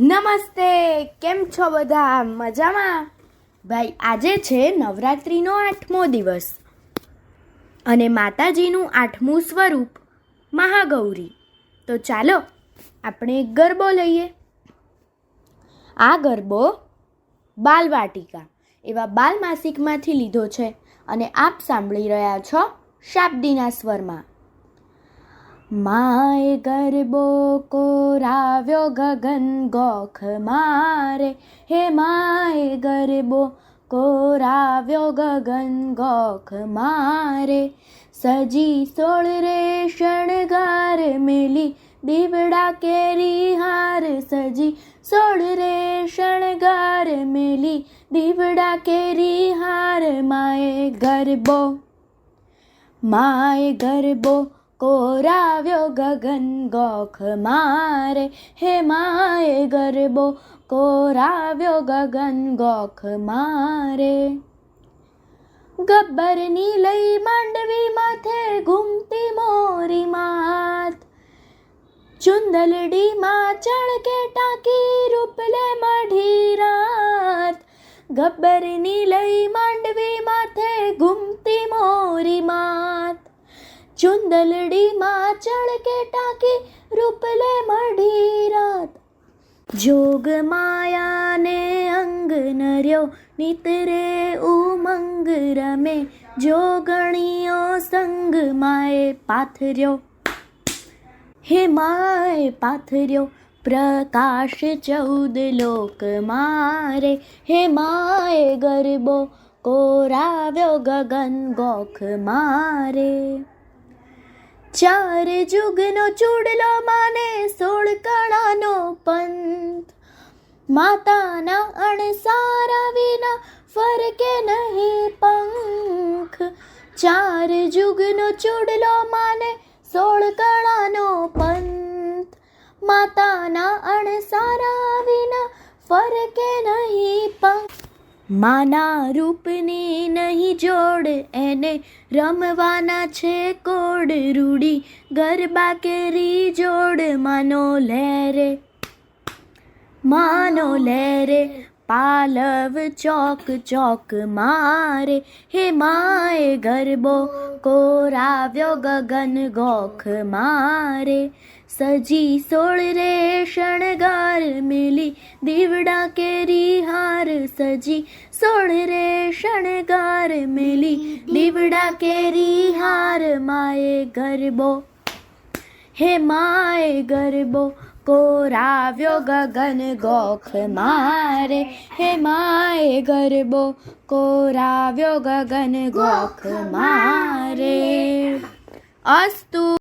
નમસ્તે, કેમ છો બધા? મજામાં? ભાઈ, આજે છે નવરાત્રિનો આઠમો દિવસ. અને માતાજીનું આઠમું સ્વરૂપ, મહાગૌરી. તો ચાલો, આપણે ગરબો લઈએ. આ ગરબો બાલવાટિકા, એવા બાલ માસિકમાંથી લીધો છે. અને આપ સાંભળી રહ્યા છો શાબ્દીના સ્વરમાં. માય ગરબો કોરાવ્યો ગગન ગોખ મારે. હે માય ગરબો કોરાવ્યો ગગન ગોખ મારે. સજી સોળ રે શણગાર મેલી, દીવડા કેરી હાર સજી સોળ રે શણગાર મેલી, દીવડા કેરી હાર માય ગરબો. માય ગરબો કોરાવ્યો ગગન ગોખ મારે, હે માય ગરબો, કોરાવ્યો ગગન ગોખ મારે. ગબ્બરની લઈ માંડવી માથે ઘૂમતી મોરી માત ચુંદલડીમાં ચળકે ટાંકી રૂપલે મઢી રાત. ગબ્બરની લઈ માંડવી માથે ઘૂમતી મોરી માત ચુંદલડીમાં ચળકે ટાંકી રૂપલે મઢી રાત. જોગ માયાને અંગ નર્યો નિતરે ઉમંગ રમે. જોગણીઓ સંગ માએ પાથર્યો. હે માય પાથર્યો, પ્રકાશ ચૌદ લોક મારે. હે માય ગરબો કોરાવ્યો ગગન ગોખ મારે. ચાર જુગનો ચૂડલો માને સોળ કણાનો પંથ. માતાના અણસારા વિના ફરકે નહીં પંખ. ચાર જુગનો ચૂડલો માને સોળ કણાનો પંથ. માતાના અણસારા વિના ફરકે નહીં પંખ. માના રૂપની નહીં જોડ, એને રમવાના છે કોડ. રૂડી ગરબા કેરી જોડ, માનો લેરે માનો લેરે પાલવ ચોક ચોક મારે હે માય ગરબો કોરાવ્યો ગગન ગોખ મારે સજી સોળ રે શણગાર મિલી દીવડા કેરી હાર સજી સોળ રે શણગાર મિલી દીવડા કેરી હાર માય ગરબો હે માય ગરબો કોરાવ્યો ગગન ગોખ મારે હે માય ગરબો. કોરાવ્યો ગગન ગોખ મારે. અસ્તુ